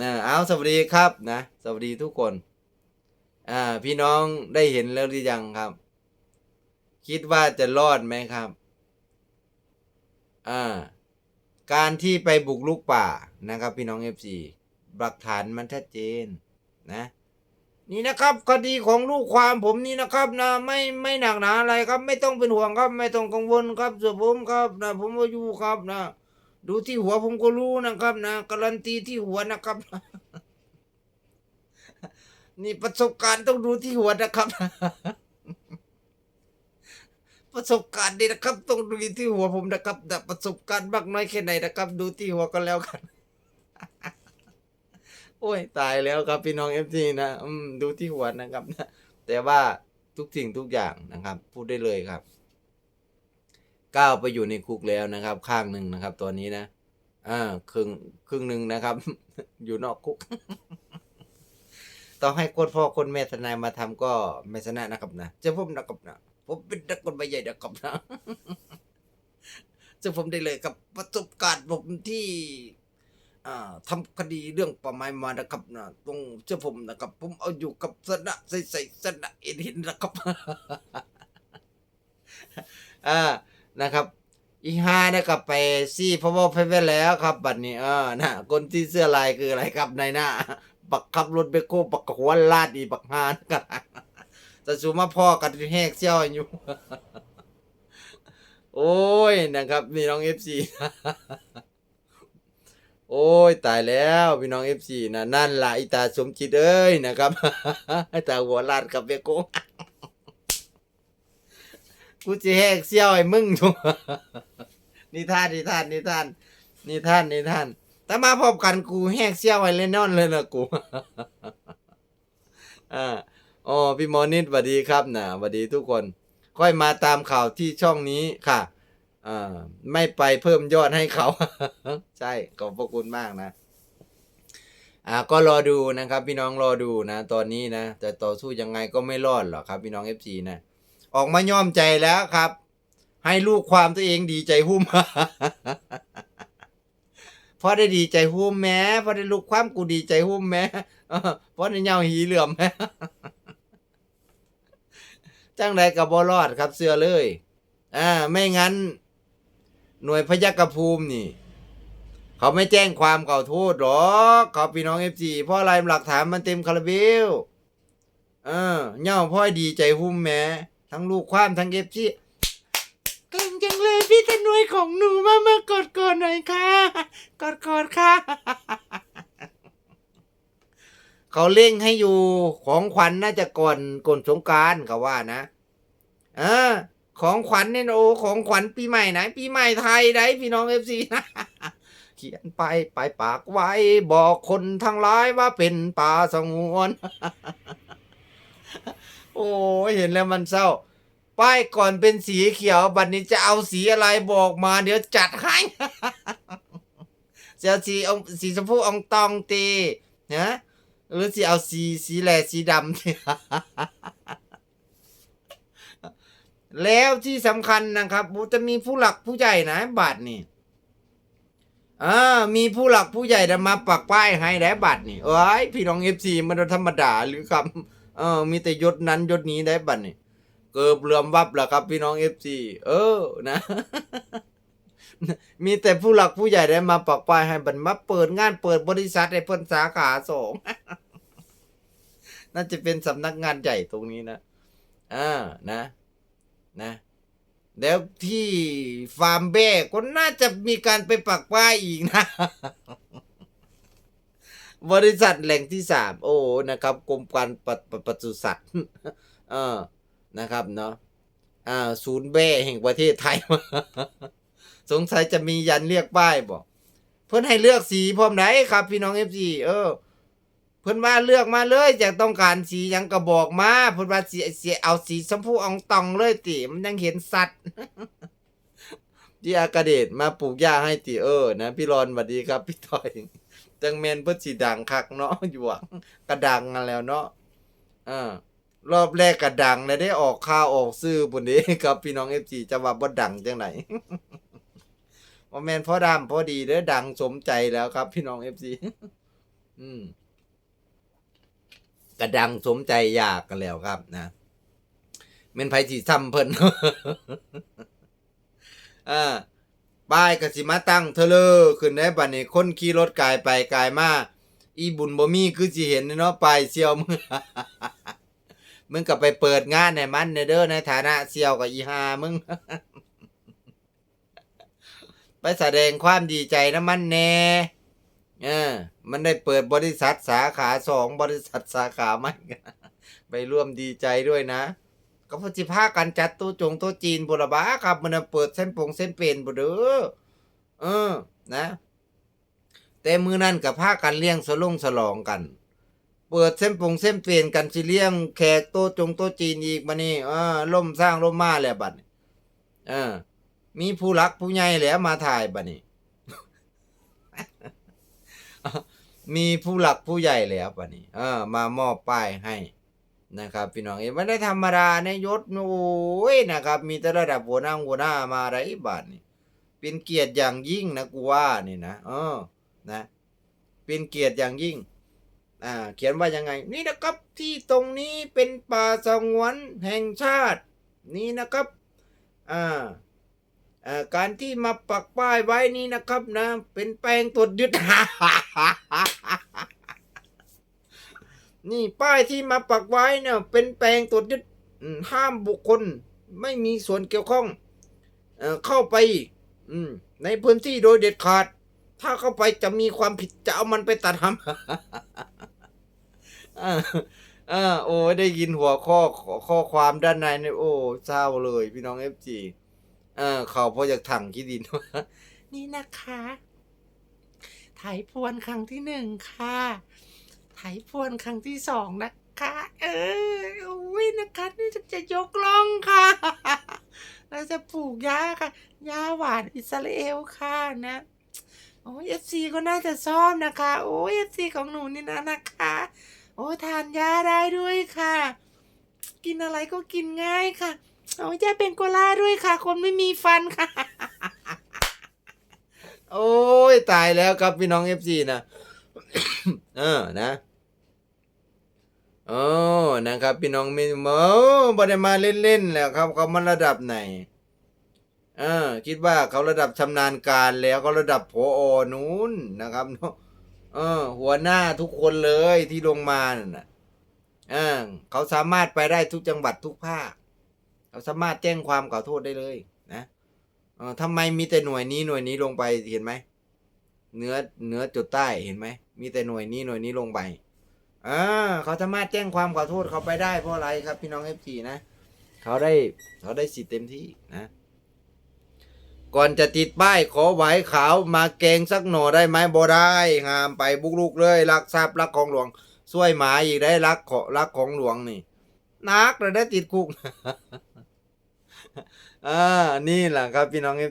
นะเอาสวัสดีครับนะสวัสดีทุกคนอ่าพี่น้องได้เห็นแล้วหรือยังครับ คิดว่าจะรอดไหมครับอ่าการที่ไปบุกลุกป่านะครับ พี่น้องเอฟซีหลักฐานมันชัดเจนนะนี่นะครับคดีของลูกความผมนี่นะครับนะไม่ไม่หนักหนาอะไรครับ ไม่ต้องเป็นห่วงครับ ไม่ต้องกังวลครับส่วนผมครับนะผมก็อยู่ครับนะ ดูที่หัวผมก็รู้นะครับนะการันตีที่หัวนะครับ นี่ประสบการณ์ต้องดูที่หัวนะครับ ประสบการณ์นี่นะครับ ต้องดูที่หัวผมนะครับ แต่ประสบการณ์มากน้อยแค่ไหนนะครับ ดูที่หัวก็แล้วกันโอ้ยตายแล้วครับพี่น้องเอฟซีนะดูที่หัวนะครับนะแต่ว่าทุกสิ่งทุกอย่างนะครับ พูดได้เลยครับ ก้าวไปอยู่ในคุกแล้วนะครับ ข้างหนึ่งนะครับตัวนี้นะอ่าครึ่งครึ่งหนึ่งนะครับ อยู่นอกคุก ต้องให้คนพ่อคนแม่ทนายมาทำก็ไม่ชนะนะครับนะเจ้าผมนะครับนะผมเป็นนักกฎหมายใหญ่นะครับนะเจ้าผมได้เลยกับประสบการณ์ผมที่อ่าทำคดีเรื่องประมาณมานะครับนะตรงเจ้าผมนะครับ ผมเอาอยู่กับสนะใส่ใส่สนะเอ็นหินนะครับอ่า นะครับ อีห้าเนี่ยกลับไปซี่พะวอไปไปแล้วครับ บัดนี้เออนะคนที่เสื้อลายคืออะไรครับในหน้าบักขับรถไปโคบักหัวลาดอีบักฮานกันจะสูมาพ่อกันแหกเซี่ยวอยู่ โอ้ยนะครับพี่น้องเอฟซีโอ้ยตายแล้วพี่น้องเอฟซีนะนั่นล่ะอีตาสมจิตเอ้ยนะครับตาหัวลาดกับเบโกง กูจะแหกเซี่ยวไอ้มึงอยู่นิทานนิทานนิทานนิทานนิทานแต่มาพบกันกูแหกเซี่ยวไอ้เลยนอนเลยนะกูอ่าอ๋อพี่มอนิดสวัสดีครับนะสวัสดีทุกคน ค่อยมาตามข่าวที่ช่องนี้ค่ะอ่าไม่ไปเพิ่มยอดให้เขา ใช่ขอบพระคุณมากนะอ่าก็รอดูนะครับ พี่น้องรอดูนะ ตอนนี้นะแต่ต่อสู้ยังไงก็ไม่รอดหรอกครับ พี่น้องเอฟซีนะ ออกมาย่อมใจแล้วครับ ให้ลูกความตัวเองดีใจหุ้มพอได้ดีใจหุ้มแม้พอได้ลูกความกูดีใจหุ้มแม้เออพอได้เหยาหีเหลื่อมแม้จังใดกับบรอดครับเสื้อเลย อ่า ไม่งั้น หน่วยพยักภูมินี่ เขาไม่แจ้งความเก่าโทษหรอกเขาพี่น้องเอฟซีเพราะอะไรหลักฐานมันเต็มคาราเบลเออเหย่าพ่อยดีใจหุ้มแม้ ทั้งลูกความทั้งเอฟซีเก่งจังเลยพี่ทนวยของหนูมามากอดกอดหน่อยค่ะกอดกอดค่ะ เขาเร่งให้อยู่ของขวัญน่าจะก่อนก่อนสงกรารเขาว่านะเออของขวัญเนี่ยโอ้ของขวัญปีใหม่ไหนปีใหม่ไทยไหนพี่น้องเอฟซีเขียนไปไปปากไว้ บอกคนทั้งหลายว่าเป็นป่าสงวน โอ้เห็นแล้วมันเศร้า ป้ายก่อนเป็นสีเขียว บัดนี้จะเอาสีอะไรบอกมา เดี๋ยวจัดให้จะเอาสีองสีชมพูองตองตีนะหรือสีเอาสีสีแหล่สีดำตีแล้วที่สำคัญนะครับจะมีผู้หลักผู้ใหญ่นะบัตรนี่อ่ามีผู้หลักผู้ใหญ่จะมาปักป้ายให้ได้วบัตรนี่เอ้ยพี่น้องเอฟซีมันธรรมดาหรือครับ เออ มีแต่ยศนั้นยศนี้ได้บัตรนี่เกือบเลื่อมวับแล้วครับ พี่น้องเอฟซีเออนะ มีแต่ผู้หลักผู้ใหญ่ได้มาปักป้ายให้บัตรมาเปิดงานเปิดบริษัทให้เพิ่นสาขาสองน่าจะเป็นสำนักงานใหญ่ตรงนี้นะอ่านะนะ แล้วที่ฟาร์มแบ้ก็น่าจะมีการไปปักป้ายอีกนะ บริษัทแหล่งที่สามโอ้นะครับกรมการปปปศุสัตว์เออนะครับเนาะอ่าศูนย์แบ้แห่งประเทศไทย สงสัยจะมียันเรียกป้ายบอกเพื่อนให้เลือกสีพร้อมไหนครับ พี่น้องเอฟซีเออ เพิ่อนว่าเลือกมาเลยจะต้องการสียังก็บอกมาเพิ่อนว่าสีสีเอาสีชมพูอองตองเลยติมันยังเห็นสัตว์ ที่อากาเดชมาปลูกหญ้าให้ติเออนะพี่รอนสวัสดีครับพี่ต้อยจังแมนเพิ่นสิดังคักเนาะอยู่หวังกระดังกันแล้วเนาะอ่ารอบแรกกระดังแล้วได้ออกข่าวออกซื้อปุ่นนี้ครับพี่น้อง FC จะว่าบ่ดังจังไหนบ่แมนพ่อดำพ่อดีเด้อดังสมใจแล้วครับ พี่น้อง FC อืมกระดังสมใจอยากกันแล้วครับนะเมนไผสิซ้ำเพิ่น อ่าป้ายกสิมาตั้งเทเลอขึ้นได้บัดนี้คนขี่รถกายไปกายมาอีบุญบ่มีคือสิเห็นเนาะป้ายเสี่ยวมึงมึงก็ไปเปิดงานให้มันเด้อเด้อในฐานะเสี่ยวกับอีหามึง ไปแสดงความดีใจนะมันแน่เออ มันได้เปิดบริษัทสาขาสองบริษัทสาขาใหมันไปร่วมดีใจด้วยนะ ก็พจิพากันจัดโตัวจงโตัวจีนบุรบาครับมันเปิดเส้นปงเส้นเป็นบุเด้อเออ นะ แต่มือนั่นกับพากันเลี้ยงสลงสลองกัน เปิดเส้นปงเส้นเปลี่ยนกันสิเลี้ยงแขกโตจงโตจีนอีกมานี่เออล่มสร้างล่มมาแล้วบัดเออ มีผู้รักผู้ใหญ่แหล้วมาถ่ายบัดนี้มีผู้หลักผู้ใหญ่แล้วบัดนี้ เออ มามอบป้ายให้ นะครับพี่น้องเอ้ไม่ได้ธรรมดาในยศโอ้ยนะครับ มีแต่ระดับหัวหน้าหัวหน้ามาไรบาทนี่เป็นเกียรติอย่างยิ่งนะกูว่านี่นะเออนะเป็นเกียรติอย่างยิ่งอ่าเขียนว่ายังไง นี่นะครับที่ตรงนี้เป็นป่าสงวนแห่งชาติ นี่นะครับอ่าการที่มาปักป้ายไว้นี่นะครับนะ เป็นแปลงตรวจยึด นี่ป้ายที่มาปักไว้เนี่ยเป็นแปลงตรวจยึดห้ามบุคคลไม่มีส่วนเกี่ยวข้องเอเข้าไปในพื้นที่โดยเด็ดขาด ถ้าเข้าไปจะมีความผิดจะเอามันไปตัดทำอ่าอ่าโอ้ได้ยินหัวข้อข้อความด้านในเนี่ยโอ้เศร้าเลยพี่น้องเอฟจีเออเขาพราะอยากถังขี้ดินว่านี่นะคะไถพวนครั้งที่หนึ่งค่ะ ไถพวนครั้งที่สองนะคะ เอออุ้ยนะคะนี่จะจะยกล่องค่ะ เราจะปลูกหญ้าค่ะหญ้าหวานอิสราเอลค่ะนะโอ้ยเอฟซีก็น่าจะชอบนะคะ โอ้ยเอฟซีของหนูนี่นะนะคะ โอ้ทานยาได้ด้วยค่ะ กินอะไรก็กินง่ายค่ะโอ้ยยาเป็นโกล่าด้วยค่ะ คนไม่มีฟันค่ะ โอ้ยตายแล้วครับพี่น้องเอฟซีนะ เออนะ โอ้นะครับ พี่น้องม่โอ้บ่ได้มาเล่นๆแล้วครับเขามาระดับไหนเออคิดว่าเขาระดับชำนาญการแล้วเขาระดับผอนู้นนะครับเนาะเออ หัวหน้าทุกคนเลยที่ลงมาน่ะเออเขาสามารถไปได้ทุกจังหวัดทุกภาคเขาสามารถแจ้งความกล่าวโทษได้เลยนะเออทำไมมีแต่หน่วยนี้หน่วยนี้ลงไปเห็นไหมเนื้อเนื้อจุดใต้เห็นไหมมีแต่หน่วยนี้หน่วยนี้ลงไป อ่าเขาสามารถแจ้งความขอโทษเขาไปได้เพราะอะไรครับ พี่น้องเอฟซีนะเขาได้เขาได้สิทธิ์เต็มที่นะก่อนจะติดป้ายขอไหวขาวมาเกงสักหน่อได้ไหมบ่ได้ห้ามไปบุกลุกเลยรักทรัพย์รักของหลวงช่วยหมาอีกได้รักขอรักของหลวงนี่นักเลยได้ติดคุกอ่านี่แหละครับพี่น้องเ